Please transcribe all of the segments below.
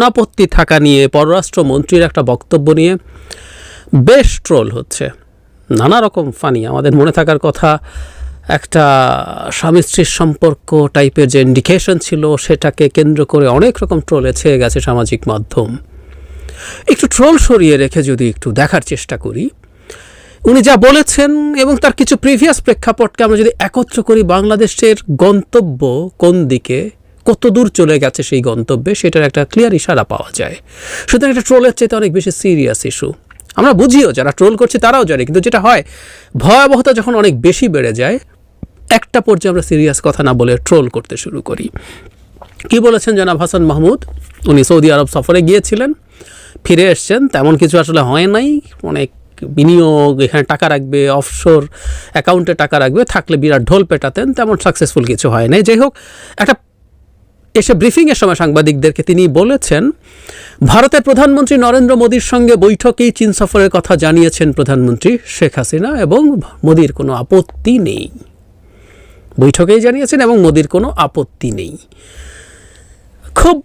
অনাপত্তি থাকা নিয়ে পররাষ্ট্রমন্ত্রীর একটা বক্তব্য নিয়ে বেশ ট্রোল হচ্ছে। নানা রকম ফানি, আমাদের মনে থাকার কথা একটা স্বামী স্ত্রীর সম্পর্ক টাইপের যে ইন্ডিকেশন ছিল, সেটাকে কেন্দ্র করে অনেক রকম ট্রোলে ছেয়ে গেছে সামাজিক মাধ্যম। একটু ট্রোল সরিয়ে রেখে যদি একটু দেখার চেষ্টা করি, উনি যা বলেছেন এবং তার কিছু প্রিভিয়াস প্রেক্ষাপটকে আমরা যদি একত্র করি, বাংলাদেশের গন্তব্য কোন দিকে? কত দূর চলে গেছে সেই গন্তব্যে, সেটার একটা ক্লিয়ার ইশারা পাওয়া যায়। সুতরাং একটা ট্রোলের চাইতে অনেক বেশি সিরিয়াস ইস্যু আমরা বুঝিও যারা ট্রোল করছে তারাও জানে, কিন্তু যেটা হয়, ভয়াবহতা যখন অনেক বেশি বেড়ে যায়, একটা পর্যায়ে আমরা সিরিয়াস কথা না বলে ট্রোল করতে শুরু করি। কি বলেছেন জনাব হাসান মাহমুদ? উনি সৌদি আরব সফরে গিয়েছিলেন, ফিরে এসছেন, তেমন কিছু আসলে হয় নাই। অনেক বিনিয়োগ, এখানে টাকা রাখবে অফশোর অ্যাকাউন্টে টাকা রাখবে, থাকলে বিরাট ঢোল পেটাতেন, তেমন সাকসেসফুল কিছু হয় নাই। যাই হোক, একটা এসে ব্রিফিংয়ের সময় সাংবাদিকদেরকে তিনি বলেছেন, ভারতের প্রধানমন্ত্রী নরেন্দ্র মোদীর সঙ্গে বৈঠকেই চীন সফরের কথা জানিয়েছেন প্রধানমন্ত্রী শেখ হাসিনা এবং মোদীর কোনো আপত্তি নেই। বৈঠকেই জানিয়েছেন এবং মোদীর কোনো আপত্তি নেই। খুব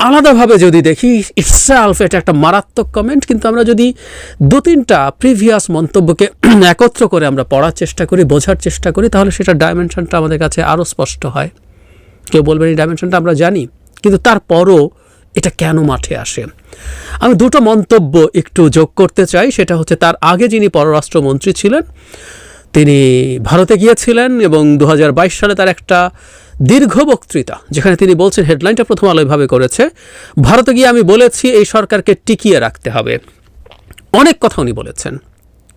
আলাদাভাবে যদি দেখি ইটসেলফ এটা একটা মারাত্মক কমেন্ট কিন্তু আমরা যদি দু তিনটা প্রিভিয়াস মন্তব্যকে একত্র করে আমরা পড়ার চেষ্টা করি, বোঝার চেষ্টা করি, তাহলে সেটা ডাইমেনশনটা আমাদের কাছে আরও স্পষ্ট হয়। কেউ বলবেন এই ডাইমেনশনটা আমরা জানি, কিন্তু তারপরও এটা কেন মাঠে আসে? আমি দুটো মন্তব্য একটু যোগ করতে চাই, সেটা হচ্ছে তার আগে যিনি পররাষ্ট্রমন্ত্রী ছিলেন, তিনি ভারতে গিয়েছিলেন এবং দু হাজার বাইশ সালে তার একটা দীর্ঘ বক্তৃতা, যেখানে তিনি বলছেন হেডলাইনটা প্রথম আলোয়ভাবে করেছে, ভারতে গিয়ে আমি বলেছি এই সরকারকে টিকিয়ে রাখতে হবে। অনেক কথা উনি বলেছেন।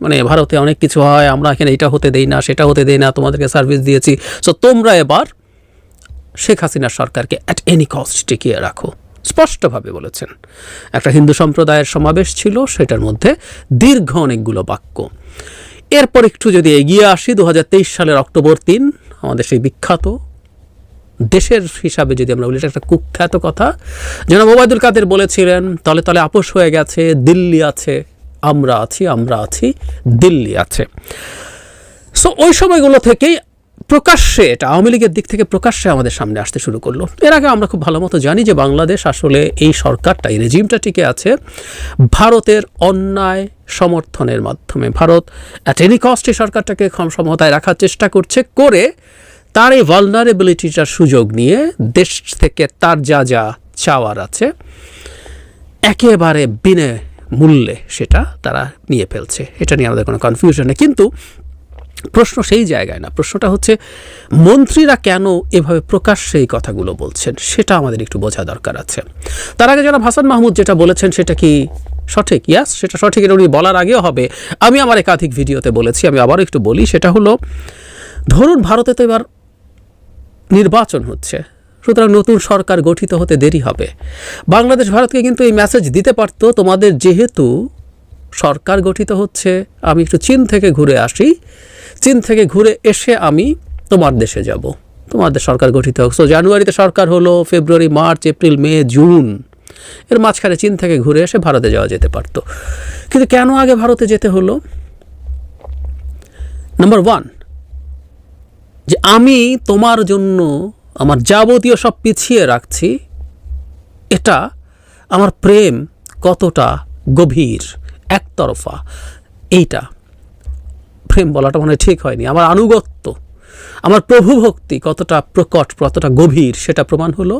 মানে ভারতে অনেক কিছু হয়, আমরা এখানে এটা হতে দেই না, সেটা হতে দেই না, তোমাদেরকে সার্ভিস দিয়েছি। সো তোমরা এবার শেখ হাসিনার সরকারকে অ্যাট এনি কস্ট টিকিয়ে রাখো। স্পষ্টভাবে বলেছেন, একটা হিন্দু সম্প্রদায়ের সমাবেশ ছিল, সেটার মধ্যে দীর্ঘ অনেকগুলো বাক্য। এরপর একটু যদি এগিয়ে আসি দু হাজার তেইশ সালের অক্টোবর তিন, আমাদের সেই বিখ্যাত দেশের হিসাবে যদি আমরা বলি, এটা একটা কুখ্যাত কথা। জনাব ওবায়দুল কাদের বলেছিলেন, তলে তলে আপোষ হয়ে গেছে, দিল্লি আছে, আমরা আছি আমরা আছি, দিল্লি আছে। সো ওই সময়গুলো থেকেই প্রকাশ্যে এটা আওয়ামী লীগের দিক থেকে প্রকাশ্যে আমাদের সামনে আসতে শুরু করল। এর আগে আমরা খুব ভালো মতো জানি যে বাংলাদেশ আসলে এই সরকারটা, এই রেজিমটা টিকে আছে ভারতের অন্যায় সমর্থনের মাধ্যমে। ভারত অ্যাট এনি কস্ট এই সরকারটাকে ক্ষমতায় রাখার চেষ্টা করছে করে তার এই ভালনারেবিলিটিটার সুযোগ নিয়ে দেশ থেকে তার যা যা চাওয়ার আছে, একেবারে বিনে মূল্যে সেটা তারা নিয়ে ফেলছে। এটা নিয়ে আমাদের কোনো কনফিউশন নেই। কিন্তু প্রশ্ন সেই জায়গায় না। প্রশ্নটা হচ্ছে, মন্ত্রীরা কেন এভাবে প্রকাশ্যে এই কথাগুলো বলছেন? সেটা আমাদের একটু বোঝা দরকার আছে। তার আগে যারা হাসান মাহমুদ যেটা বলেছেন, সেটা কি সঠিক? ইয়াস, সেটা সঠিক, এটা উনি বলার আগেও হবে। আমি আমার একাধিক ভিডিওতে বলেছি, আমি আবারও একটু বলি, সেটা হলো, ধরুন ভারতে তো এবার নির্বাচন হচ্ছে, সুতরাং নতুন সরকার গঠিত হতে দেরি হবে। বাংলাদেশ ভারতকে কিন্তু এই মেসেজ দিতে পারতো, তোমাদের যেহেতু সরকার গঠিত হচ্ছে, আমি একটু চীন থেকে ঘুরে আসি চীন থেকে ঘুরে এসে আমি তোমার দেশে যাব। তোমাদের সরকার গঠিত হোক। সো জানুয়ারিতে সরকার হলো ফেব্রুয়ারি, মার্চ, এপ্রিল, মে, জুন। এর মাঝখানে চীন থেকে ঘুরে এসে ভারতে যাওয়া যেতে পারতো। কিন্তু কেন আগে ভারতে যেতে হলো? নাম্বার ওয়ান যে আমি তোমার জন্য আমার যাবতীয় সব পিছিয়ে রাখছি, এটা আমার প্রেম কতটা গভীর, একতরফা, এইটা। প্রেম বলাটা মনে ঠিক হয়নি। আমার আনুগত্য, আমার প্রভুভক্তি কতটা প্রকট, কতটা গভীর সেটা প্রমাণ হলো।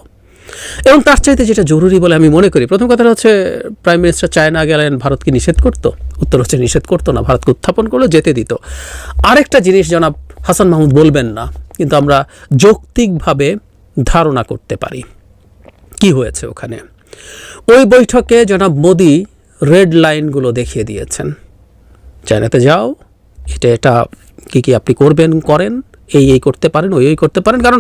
এবং তার চাইতে যেটা জরুরি বলে আমি মনে করি, প্রথম কথাটা হচ্ছে প্রাইম মিনিস্টার চায়না গেলেন ভারতকে নিষেধ করতো? উত্তর হচ্ছে নিষেধ করতো না, ভারতকে উত্থাপন করল, যেতে দিত। আরেকটা জিনিস জনাব হাসান মাহমুদ বলবেন না, কিন্তু আমরা যৌক্তিকভাবে ধারণা করতে পারি। কি হয়েছে ওখানে? ওই বৈঠকে জনাব মোদি রেড লাইনগুলো দেখিয়ে দিয়েছেন। চায়নাতে যাও এটা এটা কী কী আপনি করবেন, করেন, এই এই করতে পারেন, ওই ওই করতে পারেন। কারণ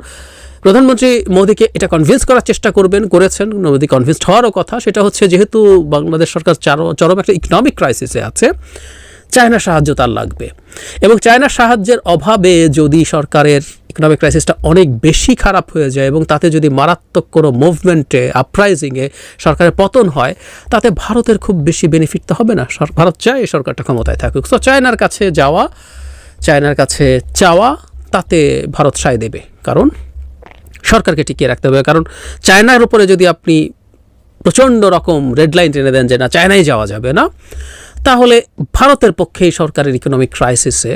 প্রধানমন্ত্রী মোদীকে এটা কনভিন্স করার চেষ্টা করবেন, করেছেন, মোদী কনভিন্সড হওয়ারও কথা। সেটা হচ্ছে যেহেতু বাংলাদেশ সরকার চার- চরম একটা ইকোনমিক ক্রাইসিসে আছে, চায়নার সাহায্য তার লাগবে। এবং চায়নার সাহায্যের অভাবে যদি সরকারের ইকোনমিক ক্রাইসিসটা অনেক বেশি খারাপ হয়ে যায় এবং তাতে যদি মারাত্মক কোনো মুভমেন্টে আপরাইজিংয়ে সরকারের পতন হয়, তাতে ভারতের খুব বেশি বেনিফিট তো হবে না। ভারত চায় এই সরকারটা ক্ষমতায় থাকুক। সো চায়নার কাছে যাওয়া চায়নার কাছে চাওয়া, তাতে ভারত সায় দেবে। কারণ সরকারকে টিকিয়ে রাখতে হবে। কারণ চায়নার উপরে যদি আপনি প্রচণ্ড রকম রেড লাইন টেনে দেন যে না চায়নায় যাওয়া যাবে না, তাহলে ভারতের পক্ষে এই সরকারের ইকোনমিক ক্রাইসিসে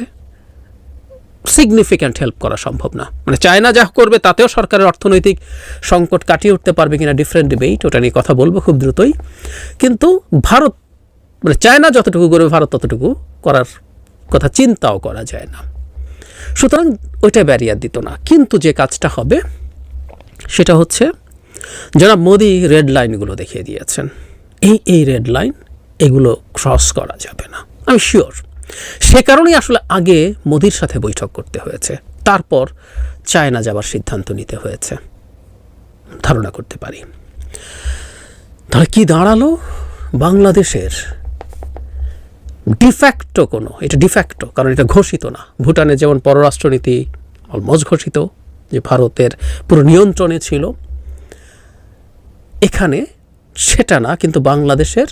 সিগনিফিক্যান্ট হেল্প করা সম্ভব না। মানে চায়না যা করবে, তাতেও সরকারের অর্থনৈতিক সংকট কাটিয়ে উঠতে পারবে কিনা ডিফারেন্ট ডিবেট ওটা নিয়ে কথা বলব খুব দ্রুতই। কিন্তু ভারত মানে চায়না যতটুকু করবে, ভারত ততটুকু করার কথা চিন্তাও করা যায় না। সুতরাং ওইটা ব্যারিয়ার দিত না। কিন্তু যে কাজটা হবে, সেটা হচ্ছে যারা মোদি রেড লাইনগুলো দেখিয়ে দিয়েছেন। এই এই রেড লাইন এগুলো ক্রস করা যাবে না। আমি শিওর সে কারণেই আসলে আগে মোদির সাথে বৈঠক করতে হয়েছে। তারপর চায়না যাবার সিদ্ধান্ত নিতে হয়েছে। ধারণা করতে পারি। তাহলে কি দাঁড়াল? বাংলাদেশের ডিফ্যাক্টো কোনো, এটা ডিফ্যাক্টো, কারণ এটা ঘোষিত না। ভুটানে যেমন পররাষ্ট্রনীতি অলমোস্ট ঘোষিত, যে ভারতের পুরো নিয়ন্ত্রণে ছিল, এখানে সেটা না, কিন্তু বাংলাদেশের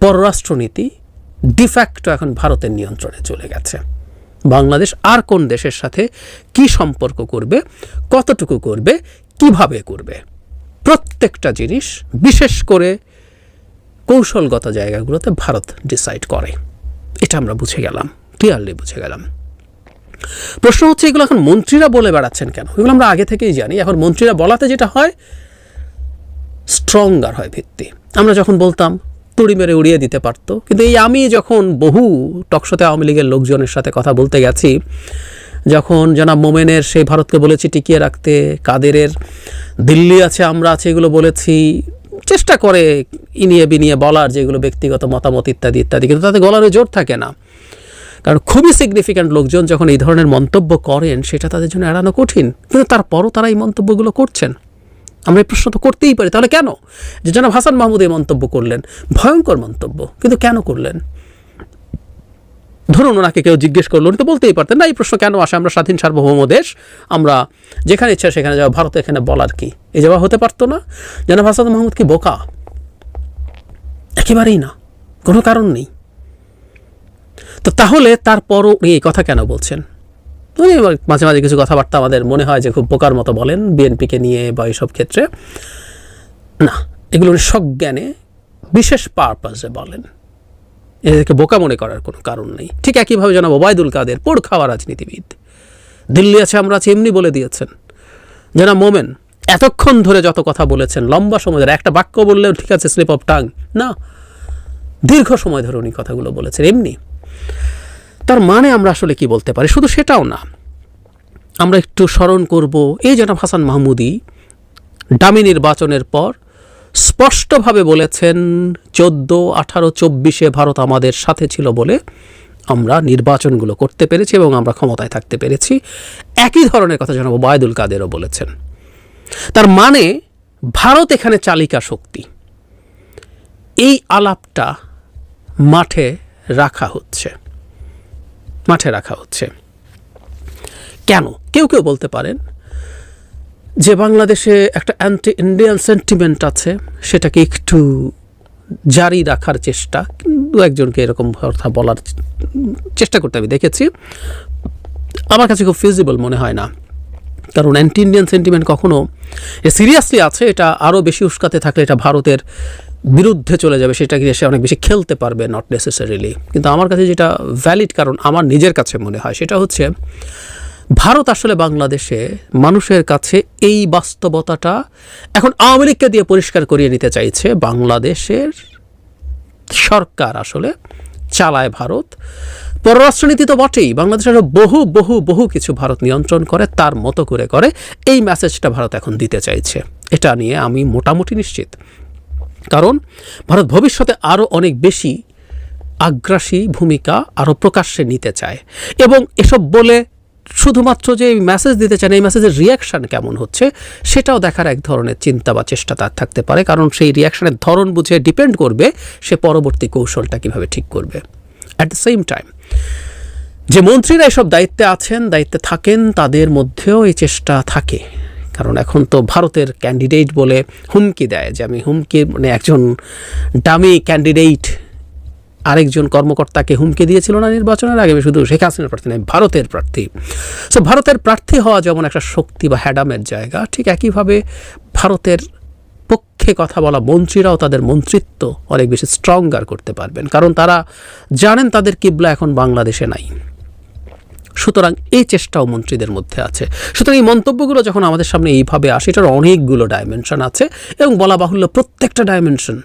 পররাষ্ট্রনীতি ডিফ্যাক্টো এখন ভারতের নিয়ন্ত্রণে চলে গেছে। বাংলাদেশ আর কোন দেশের সাথে কি সম্পর্ক করবে, কতটুকু করবে, কীভাবে করবে, প্রত্যেকটা জিনিস বিশেষ করে কৌশলগত জায়গাগুলোতে ভারত ডিসাইড করে। এটা আমরা বুঝে গেলাম ক্লিয়ারলি বুঝে গেলাম। প্রশ্ন হচ্ছে, এগুলো এখন মন্ত্রীরা বলে বেড়াচ্ছেন কেন? এগুলো আমরা আগে থেকেই জানি। এখন মন্ত্রীরা বলাতে যেটা হয় স্ট্রঙ্গার হয় ভিত্তি। আমরা যখন বলতাম তুড়ি মেরে উড়িয়ে দিতে পারতো। কিন্তু এই আমি যখন বহু টকশোতে আওয়ামী লীগের লোকজনের সাথে কথা বলতে গেছি, যখন জনাব মোমেনের সেই ভারতকে বলেছি টিকিয়ে রাখতে, কাদেরের দিল্লি আছে, আমরা আছে এগুলো বলেছি, চেষ্টা করে ইনিয়ে বিনিয়ে বলার যেগুলো ব্যক্তিগত মতামত ইত্যাদি ইত্যাদি, কিন্তু তাতে গলারও জোর থাকে না। কারণ খুবই সিগনিফিক্যান্ট লোকজন যখন এই ধরনের মন্তব্য করেন, সেটা তাদের জন্য এড়ানো কঠিন। কিন্তু তারপরও তারা এই মন্তব্যগুলো করছেন। আমরা এই প্রশ্ন তো করতেই পারি, তাহলে কেন? যে জনাব হাসান মাহমুদ এই মন্তব্য করলেন, ভয়ঙ্কর মন্তব্য, কিন্তু কেন করলেন? ধরুন ওনাকে কেউ জিজ্ঞেস করল, উনি তো বলতেই পারতেন, না, এই প্রশ্ন কেন আসে? আমরা স্বাধীন সার্বভৌম দেশ, আমরা যেখানে ইচ্ছা সেখানে যাব ভারত এখানে বলার কি? এই যাওয়া হতে পারতো না। জনাব হাসান মাহমুদ কি বোকা? একেবারেই না, কোনো কারণ নেই। তো তাহলে তারপরও এই কথা কেন বলছেন? উনি মাঝে মাঝে কিছু কথাবার্তা আমাদের মনে হয় যে খুব বোকার মতো বলেন বিএনপিকে নিয়ে বা এইসব ক্ষেত্রে। না, এগুলো উনি সজ্ঞানে, বিশেষ পারপাসে বলেন। এদেরকে বোকা মনে করার কোনো কারণ নেই। ঠিক একইভাবে জানাব ওবায়দুল কাদের পোড় খাওয়া রাজনীতিবিদ। দিল্লি আছে, আমরা আছি, এমনি বলে দিয়েছেন। যেন মোমেন, এতক্ষণ ধরে যত কথা বলেছেন, লম্বা সময় ধরে, একটা বাক্য বললেও ঠিক আছে স্লিপ অফ টাং না, দীর্ঘ সময় ধরে উনি কথাগুলো বলেছেন, এমনি। তার মানে আমরা আসলে কি বলতে পারি? শুধু সেটাও না। আমরা একটু স্মরণ করব এই জনাব হাসান মাহমুদি ডামি নির্বাচনের পর স্পষ্টভাবে বলেছেন, চোদ্দ, আঠারো, চব্বিশে ভারত আমাদের সাথে ছিল বলে আমরা নির্বাচনগুলো করতে পেরেছি এবং আমরা ক্ষমতায় থাকতে পেরেছি। একই ধরনের কথা জনাব বায়দুল কাদেরও বলেছেন। তার মানে ভারত এখানে চালিকা শক্তি। এই আলাপটা মাঠে রাখা হচ্ছে। মাঠে রাখা হচ্ছে। কেন? কেউ কেউ বলতে পারেন যে বাংলাদেশে একটা অ্যান্টি ইন্ডিয়ান সেন্টিমেন্ট আছে, সেটাকে একটু জারি রাখার চেষ্টা দু একজনকে এরকম কথা বলার চেষ্টা করতে আমি দেখেছি। আমার কাছে খুব ফিজিবল মনে হয় না। কারণ অ্যান্টি ইন্ডিয়ান সেন্টিমেন্ট কখনো সিরিয়াসলি আছে, এটা আরও বেশি উস্কাতে থাকলে এটা ভারতের বিরুদ্ধে চলে যাবে সেটাকে সে অনেক বেশি খেলতে পারবে নট নেসেসারিলি কিন্তু আমার কাছে যেটা ভ্যালিড কারণ আমার নিজের কাছে মনে হয়, সেটা হচ্ছে ভারত আসলে বাংলাদেশে মানুষের কাছে এই বাস্তবতাটা এখন আওয়ামী লীগকে দিয়ে পরিষ্কার করিয়ে নিতে চাইছে বাংলাদেশের সরকার আসলে, চালায় ভারত। পররাষ্ট্রনীতি তো বটেই, বাংলাদেশের বহু বহু বহু কিছু ভারত নিয়ন্ত্রণ করে, তার মতো করে করে, এই মেসেজটা ভারত এখন দিতে চাইছে। এটা নিয়ে আমি মোটামুটি নিশ্চিত। কারণ ভারত ভবিষ্যতে আরও অনেক বেশি আগ্রাসী ভূমিকা আরও প্রকাশ্যে নিতে চায়। এবং এসব বলে শুধুমাত্র যে এই মেসেজ দিতে চান এই মেসেজের রিয়াকশান কেমন হচ্ছে, সেটাও দেখার এক ধরনের চিন্তা বা চেষ্টা তার থাকতে পারে। কারণ সেই রিয়াকশানের ধরন বুঝে ডিপেন্ড করবে সে পরবর্তী কৌশলটা কীভাবে ঠিক করবে। অ্যাট দ্য সেম টাইম যে মন্ত্রীরা এসব দায়িত্বে আছেন, দায়িত্বে থাকেন, তাদের মধ্যেও এই চেষ্টা থাকে। কারণ এখন তো ভারতের ক্যান্ডিডেট বলে হুমকি দেয় যে আমি হুমকি মানে একজন দামি ক্যান্ডিডেট আরেকজন কর্মকর্তাকে হুমকি দিয়েছিল না নির্বাচনের আগে, শুধু শেখ হাসিনার প্রার্থী নয়, ভারতের প্রার্থী। সো ভারতের প্রার্থী হওয়া যেমন একটা শক্তি বা হ্যাডামের জায়গা, ঠিক একইভাবে ভারতের পক্ষে পক্ষে কথা বলা মন্ত্রীরাও তাদের মন্ত্রিত্ব অনেক বেশি স্ট্রঙ্গার করতে পারবেন। কারণ তারা জানেন তাদের কিবলা এখন বাংলাদেশে নাই। সুতরাং এই চেষ্টাও মন্ত্রীদের মধ্যে আছে। সুতরাং এই মন্তব্যগুলো যখন আমাদের সামনে এইভাবে আসে, এটার অনেকগুলো ডাইমেনশন আছে এবং বলা বাহুল্য প্রত্যেকটা ডাইমেনশন